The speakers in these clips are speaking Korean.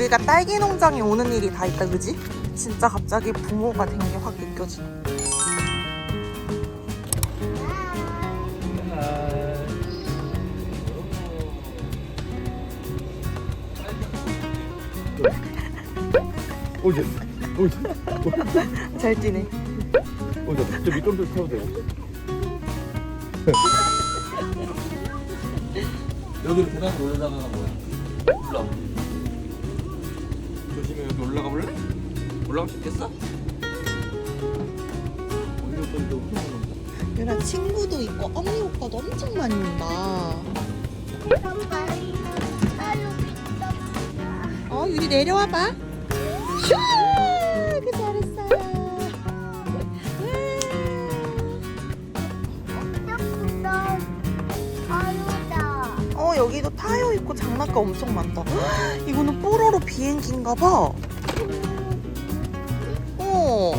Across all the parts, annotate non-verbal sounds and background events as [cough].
우리가 딸기 농장에 오는 일이 다 있다, 그지? 진짜 갑자기 부모가 된 게 확 느껴지. 오이 오이 잘 뛰네. 오이 저 밑동도 타도 되고 여기로 계단 올라가는 거야 올라 여기 올라가 볼래? 올라갈 수 있겠어? 유라 친구도 있고 언니 오빠도 엄청 많이 온다. 어, 유리 내려와봐. 슈! 타요 있고 장난감 엄청 많다. 헉, [gasps] 이거는 뽀로로 비행기인가 봐. 어.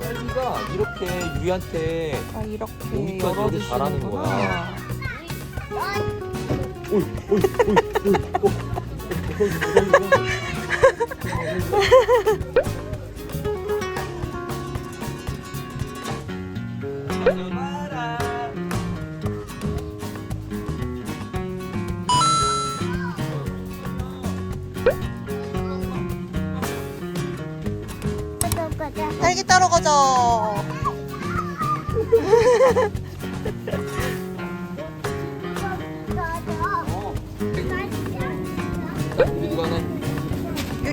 딸기가 이렇게 유리한테 아, 이렇게 열어주시는구나. 잘하는 거야. 오이 오이 오이 오이. 딸기 따러 가자. [laughs]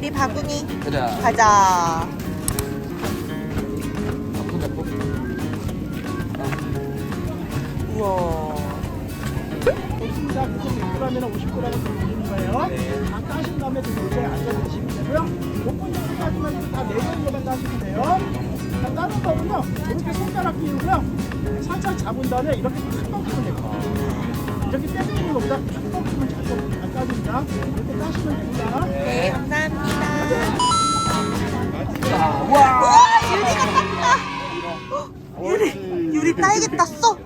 유리 바구니 가자. 가자. 손 잡고. 우와. 좋습니다. 그쪽 6g이나 50g을 드리는 거예요. 네. 다 따신 다음에 좀 이제 앉아 드시면 되고요. 5분 정도까지만 다 내려온 것만 따시면 돼요. 자, 다른 거는요. 이렇게 손가락 끼우고요. 살짝 잡은 다음에 이렇게 탁 꺾이면 돼요. 이렇게 떼는 것보다 탁 꺾이면 잘, 꺾- 잘 따집니다. 이렇게 따시면 됩니다. 네, 감사합니다. 와. 유리가 땄다. 유리, 유리 딸기 땄어?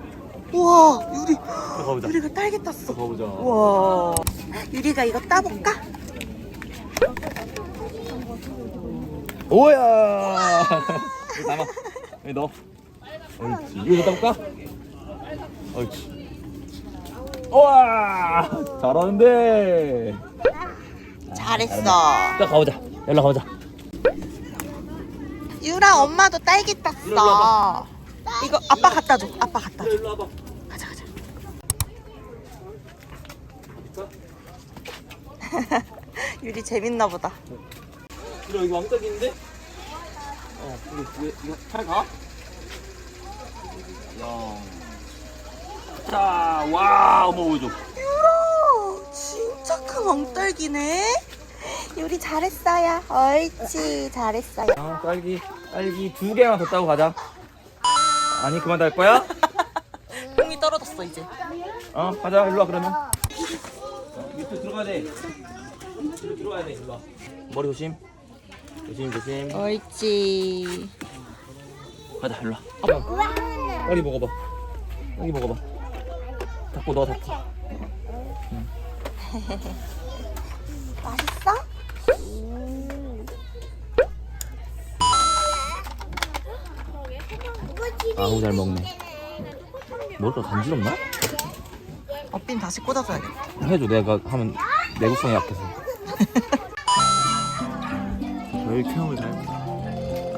우와, 유리, 가보자. 유리가 딸기 땄어. 가보자. 우와. 유리가 이거 따볼까? 오야. 여기 담아. 여기 넣어. 옳지. 이거 넣다 볼까? 옳지. 우와. 잘하는데. 잘했어. 자 가보자. 연락 가보자. 유라 엄마도 딸기 일로 땄어. 와봐. 이거 아빠 갖다 줘. 아빠 갖다 줘. 일로 와봐. 가자 가자. [laughs] 유리 재밌나 보다. 이거 여기 왕떡이 있는데? 어, 이거 이거 이거 팔 가? 야. 자, 와, 어머 보여줘. 유라 진짜 큰 왕딸기네. 유리 잘했어요. 옳지 잘했어요. 아, 딸기, 딸기 두 개만 더 따고 가자. 아니 그만 딸 거야? [laughs] 뽕이 떨어졌어 이제. 어, 가자. 일로 와 그러면. 어, 밑에 들어가야 돼. 일로 들어가야 돼. 일로 와. 머리 조심. 조심 조심. 옳지. 가자. 일로 와. 딸기 먹어봐. 딸기 먹어봐. 닫고 넣어. 맛 [laughs] 아우 잘 먹네. 뭘까 간지럽나? 어빈 다시 꽂아줘야겠다. 해줘 내가 하면 내구성이 약해서 저희 체험을 잘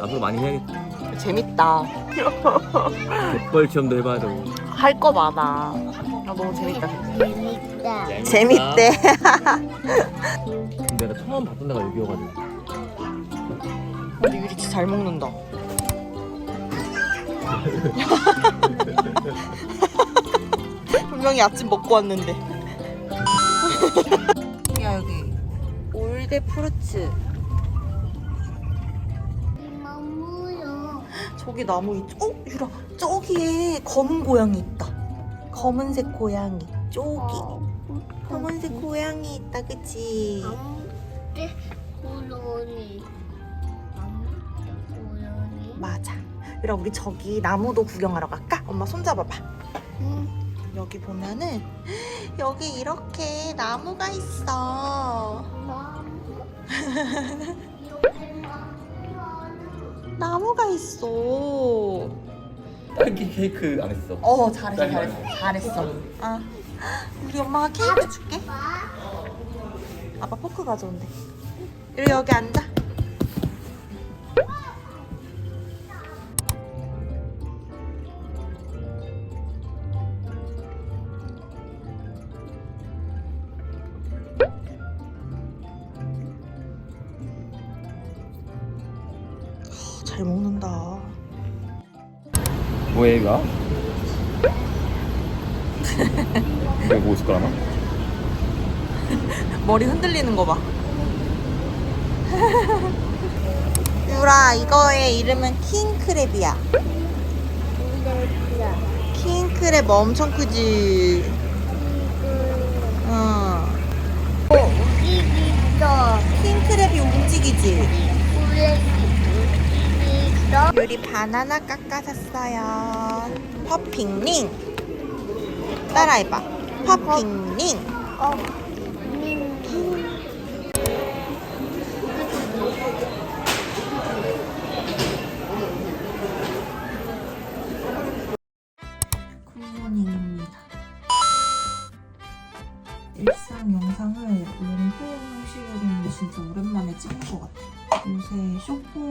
앞으로 많이 해야겠다 재밌다. 갯벌 체험도 해봐야 되고 할 거 많아. 아 너무 재밌다. 재밌다. 재밌대. 근데 내가 처음 봤던 데가 여기여가지고 근데 유리 진짜 잘 먹는다. [laughs] 분명히 아침 먹고 왔는데. [laughs] 야 여기 올드 프루츠. [gasps] 저기 나무 있. 어 유라 저기에 검은 고양이 있다. 검은색 고양이. 저기 검은색 고양이 있다 그치? 맞아. 유라 우리 저기 나무도 구경하러 갈까? 엄마 손 잡아봐. 응. 여기 보면은 [gasps] 여기 이렇게 나무가 있어. [laughs] 나무가 있어. 딸기 케이크 안 했어. 어 잘했어 잘했어 잘했어. 아 우리 엄마가 케이크 줄게. 아빠 포크 가져온대. 유리 여기 앉아. 아, 있을 거라나? 머리 흔들리는 거 봐. 유라, 이거의 이름은 킹크랩이야. 킹크랩 엄청 크지? 응. 움직이죠. 킹크랩이 움직이지? 움직 이죠. 유리 바나나 깎아 샀어요. 퍼핑링. 따라해봐. 퍼핑링. 굿모닝입니다. 일상 영상을 롱폼 형식으로는 진짜 오랜만에 찍은 것 같아요. 요새 쇼폼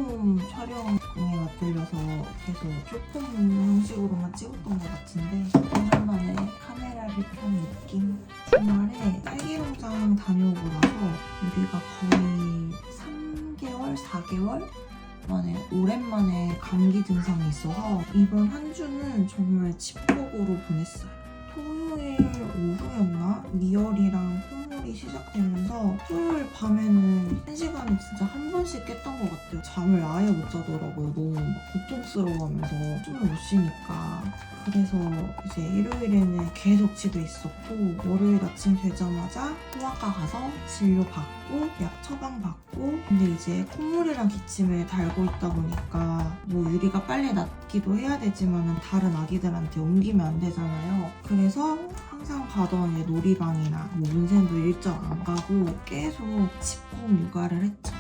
촬영에 맞들려서 계속 쇼폼 형식으로만 찍었던 것 같은데 오랜만에 카메라를 켠 느낌. 주말에 딸기 농장 다녀오고 나서 우리가 거의 3개월, 4개월 만에 오랜만에 감기 증상이 있어서 이번 한 주는 정말 집콕으로 보냈어요. 토요일 오후였나? 미열이랑 콧물이 시작되면서 토요일 밤에는 한 시간에 진짜 한 번씩 깼던 것 같아요. 잠을 아예 못 자더라고요. 너무 막 고통스러워하면서 숨을 못 쉬니까. 그래서 이제 일요일에는 계속 집에 있었고 월요일 아침 되자마자 소아과 가서 진료 받고 약 처방 받고 근데 이제 콧물이랑 기침을 달고 있다 보니까 뭐 유리가 빨리 낫기도 해야 되지만 다른 아기들한테 옮기면 안 되잖아요. 그래서 항상 가던 이제 놀이방이나 뭐 문센도 일정 안 가고 계속 집콕 육아를 했죠.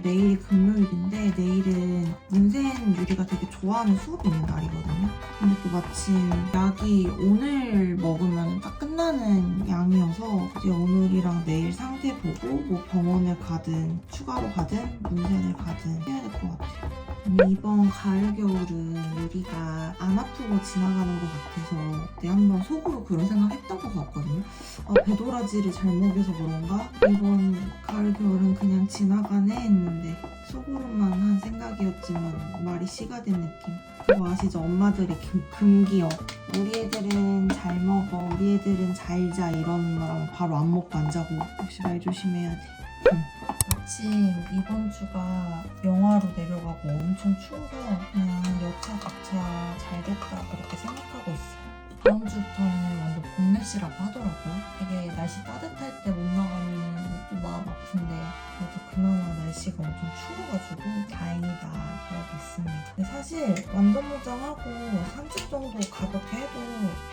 내일이 금요일인데 내일은 문센 유리가 되게 좋아하는 수업이 있는 날이거든요. 근데 또 마침 약이 오늘 먹으면 딱 끝나는 양이어서 이제 오늘이랑 내일 상태 보고 뭐 병원을 가든 추가로 가든 문센을 가든 해야 될 것 같아요. 이번 가을 겨울은 유리가 안 아프고 지나가는 것 같아서 그때 한번 속으로 그런 생각 했던 것 같거든요. 아, 배도라지를 잘 먹여서 그런가? 이번 가을 겨울은 그냥 지나가네 했는데 속으로만 한 생각이었지만 말이 씨가 된 느낌. 그거 아시죠? 엄마들의 금, 금기어. 우리 애들은 잘 먹어, 우리 애들은 잘 자 이런 말하면 바로 안 먹고 안 자고 역시 말 조심해야 돼. 마침 이번 주가 영하로 내려가고 엄청 추워서 그냥 여차 각차 잘 됐다 그렇게 생각하고 있어요. 다음 주부터는 완전 봄날씨라고 하더라고요. 되게 날씨 따뜻할 때 못 나가면 또 마음 아픈데 그래도 그나마 날씨가 엄청 추워가지고 다행이다 그러고 있습니다. 근데 사실 완전 무장하고 산책 정도 가볍게 해도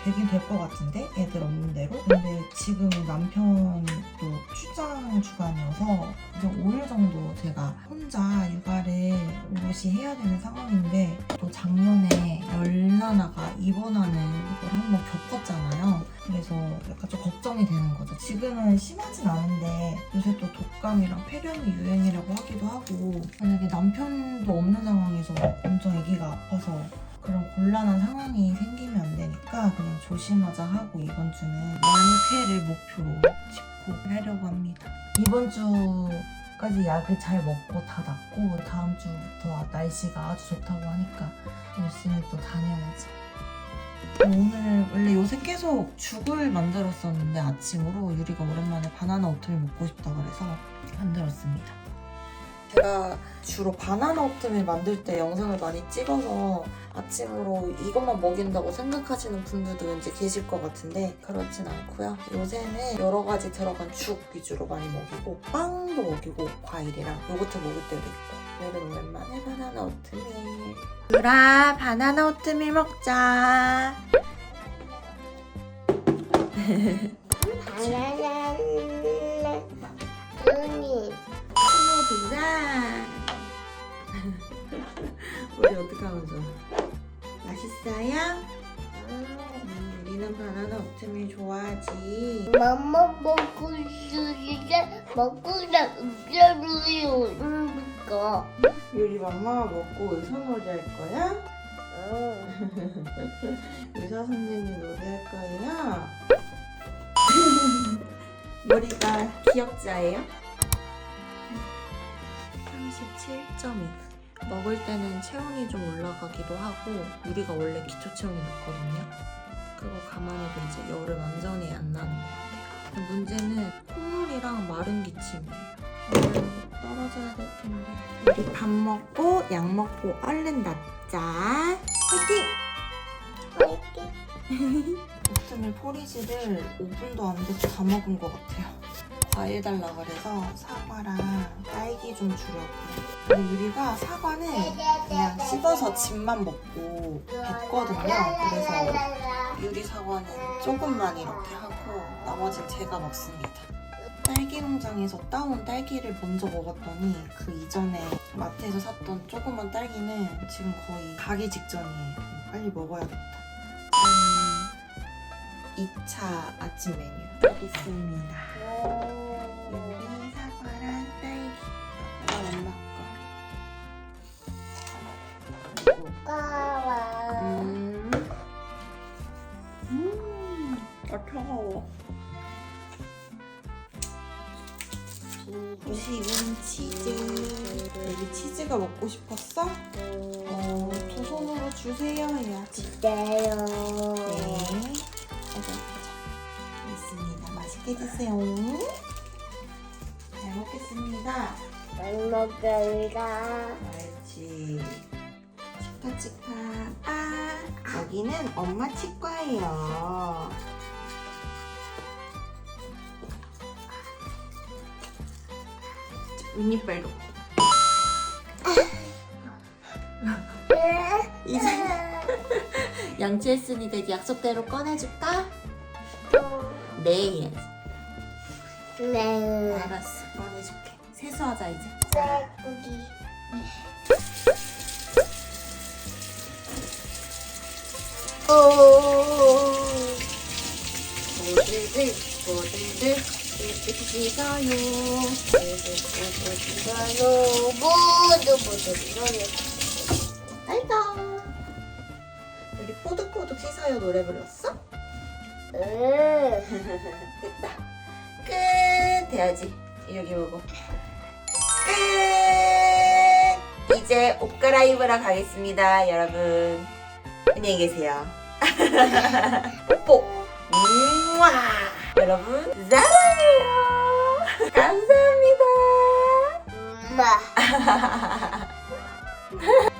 되긴 될 것 같은데 애들 없는 대로. 근데 지금 남편이 또 출장 주간이어서 이제 5일 정도 제가 혼자 육아를 오롯이 해야 되는 상황인데 또 작년에 열나나가 입원하는 걸 한번 겪었잖아요. 그래서 약간 좀 걱정이 되는 거죠. 지금은 심하진 않은데 요새 또 독감이랑 폐렴이 유행이라고 하기도 하고 만약에 남편도 없는 상황에서 엄청 아기가 아파서 그런 곤란한 상황이 생기면 안 되니까 그냥 조심하자 하고 이번 주는 만회를 목표로 집콕을 하려고 합니다. 이번 주까지 약을 잘 먹고 다 낫고 다음 주부터 날씨가 아주 좋다고 하니까 열심히 또 다녀야지. 오늘 원래 요새 계속 죽을 만들었었는데 아침으로 유리가 오랜만에 바나나 오트밀 먹고 싶다 그래서 만들었습니다. 제가 주로 바나나 오트밀 만들 때 영상을 많이 찍어서 아침으로 이것만 먹인다고 생각하시는 분들도 왠지 계실 것 같은데 그렇진 않고요. 요새는 여러 가지 들어간 죽 위주로 많이 먹이고 빵도 먹이고 과일이랑 요거트 먹을 때도 있고 오늘은 오랜만에 바나나 오트밀. 유라, 바나나 오트밀 먹자. 바나나 눈이 친구들아. 우리 어떻게 하면 좋아? 맛있어요? 음, 우리는 바나나 오트밀 좋아하지. 맘마 먹고 있으니까 먹고나 음료를 옮겨 유리 맘마 먹고 의사 놀이 할 거야? 의사 선생님 놀이 할 거예요? [laughs] 머리가 기억자예요? 37.2 먹을 때는 체온이 좀 올라가기도 하고 유리가 원래 기초 체온이 높거든요 그거 감안해도 이제 열을 완전히 안 나는 것 같아요 문제는 콧물이랑 마른 기침이에요 떨어져야 될 텐데 우리 밥 먹고 약 먹고 얼른 낫자 화이팅! 오트밀 포리지를 5분도 안 돼서 다 먹은 것 같아요. 과일 달라 그래서 사과랑 딸기 좀 주려고요. 근데 유리가 사과는 그냥 씹어서 즙만 먹고 뱉거든요. 그래서 유리 사과는 조금만 이렇게 하고 나머지는 제가 먹습니다. 딸기 농장에서 따온 딸기를 먼저 먹었더니 그 이전에 마트에서 샀던 조그만 딸기는 지금 거의 가기 직전이에요. 빨리 먹어야겠다. 짠. 2차 아침 메뉴 여기 있습니다. 유리 사과랑 딸기. 이거 엄마 거. 까와 음. 음. 아 차가워. 부식은 치즈. 여기 치즈가 먹고 싶었어? 어, 두 손으로 주세요 해야지. 기다려 네. 가자, 가자. 있습니다. 맛있게 드세요. 잘 먹겠습니다. 잘 먹을까 옳지. 치카 치카. 아, 여기는 엄마 치과예요. 윗니빨도. [laughs] 이제 [laughs] 양치했으니까 이제 약속대로 꺼내줄까? 네. 네 알았어. 꺼내줄게. 세수하자 이제. 쌀고기 오 씻어요. 이거로 모두 모두 이거를 알다. 우리 포득포득 씻어요 노래 불렀어? 응. [laughs] 끝. 돼야지. 여기 보고. 끝. 이제 옷 갈아입으러 가겠습니다, 여러분. 안녕히 계세요. [laughs] 뽀뽀. 우와. 여러분 사랑해요. 감사합니다. [laughs]